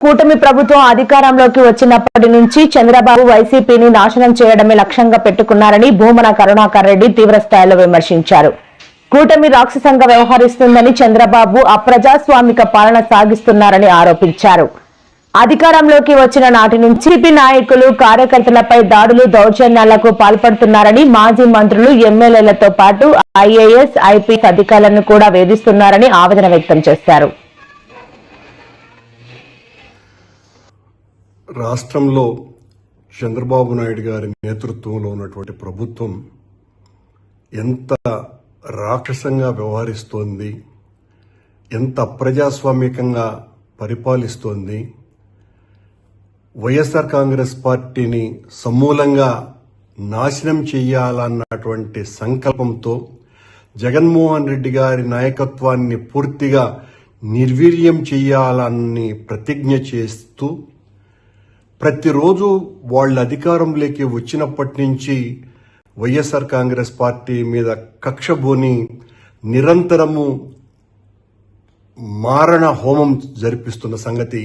కూటమి ప్రభుత్వం అధికారంలోకి వచ్చినప్పటి నుంచి చంద్రబాబు వైసీపీని నాశనం చేయడమే లక్ష్యంగా పెట్టుకున్నారని భూమన కరుణాకర్ రెడ్డి తీవ్ర స్థాయిలో విమర్శించారు. కూటమి రాక్షసంగా వ్యవహరిస్తుందని చంద్రబాబు అప్రజాస్వామిక పాలన సాగిస్తున్నారని ఆరోపించారు. అధికారంలోకి వచ్చిన నాటి నుంచి టీడీపీ నాయకులు కార్యకర్తలపై దాడులు దౌర్జన్యాలకు పాల్పడుతున్నారని మాజీ మంత్రులు ఎమ్మెల్యేలతో పాటు ఐఏఎస్ ఐపీఎస్ అధికారులను కూడా వేధిస్తున్నారని ఆవేదన వ్యక్తం చేశారు. రాష్ట్రంలో చంద్రబాబు నాయుడు గారి నేతృత్వంలో ఉన్నటువంటి ప్రభుత్వం ఎంత రాక్షసంగా వ్యవహరిస్తోంది ఎంత అప్రజాస్వామికంగా పరిపాలిస్తోంది వైఎస్ఆర్ కాంగ్రెస్ పార్టీని సమూలంగా నాశనం చేయాలన్నటువంటి సంకల్పంతో జగన్మోహన్ రెడ్డి గారి నాయకత్వాన్ని పూర్తిగా నిర్వీర్యం చేయాలని ప్రతిజ్ఞ చేస్తూ ప్రతిరోజు వాళ్ళ అధికారంలోకి వచ్చినప్పటి నుంచి వైఎస్ఆర్ కాంగ్రెస్ పార్టీ మీద కక్షబోని నిరంతరము మారణ హోమం జరిపిస్తున్న సంగతి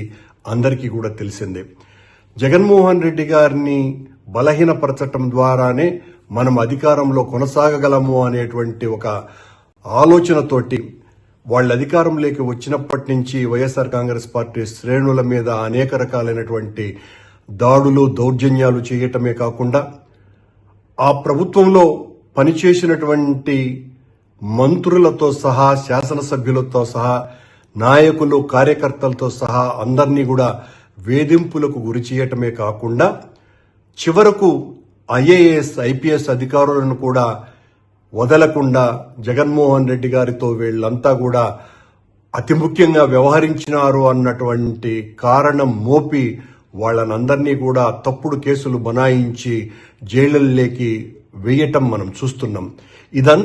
అందరికీ కూడా తెలిసిందే. జగన్మోహన్ రెడ్డి గారిని బలహీనపరచటం ద్వారానే మనం అధికారంలో కొనసాగగలము అనేటువంటి ఒక ఆలోచనతోటి వాళ్ళ అధికారంలోకి వచ్చినప్పటి నుంచి వైఎస్ఆర్ కాంగ్రెస్ పార్టీ శ్రేణుల మీద అనేక రకాలైనటువంటి దాడులు దౌర్జన్యాలు చేయటమే కాకుండా ఆ ప్రభుత్వంలో పనిచేసినటువంటి మంత్రులతో సహా శాసనసభ్యులతో సహా నాయకులు కార్యకర్తలతో సహా అందరినీ కూడా వేధింపులకు గురి చేయటమే కాకుండా చివరకు ఐఏఎస్ ఐపీఎస్ అధికారులను కూడా వదలకుండా జగన్మోహన్ రెడ్డి గారితో వీళ్ళంతా కూడా అతి ముఖ్యంగా వ్యవహరించినారు అన్నటువంటి కారణం మోపి వాళ్ళనందరినీ కూడా తప్పుడు కేసులు బనాయించి జైళ్ళల్లోకి వేయటం మనం చూస్తున్నాం. ఇదంతా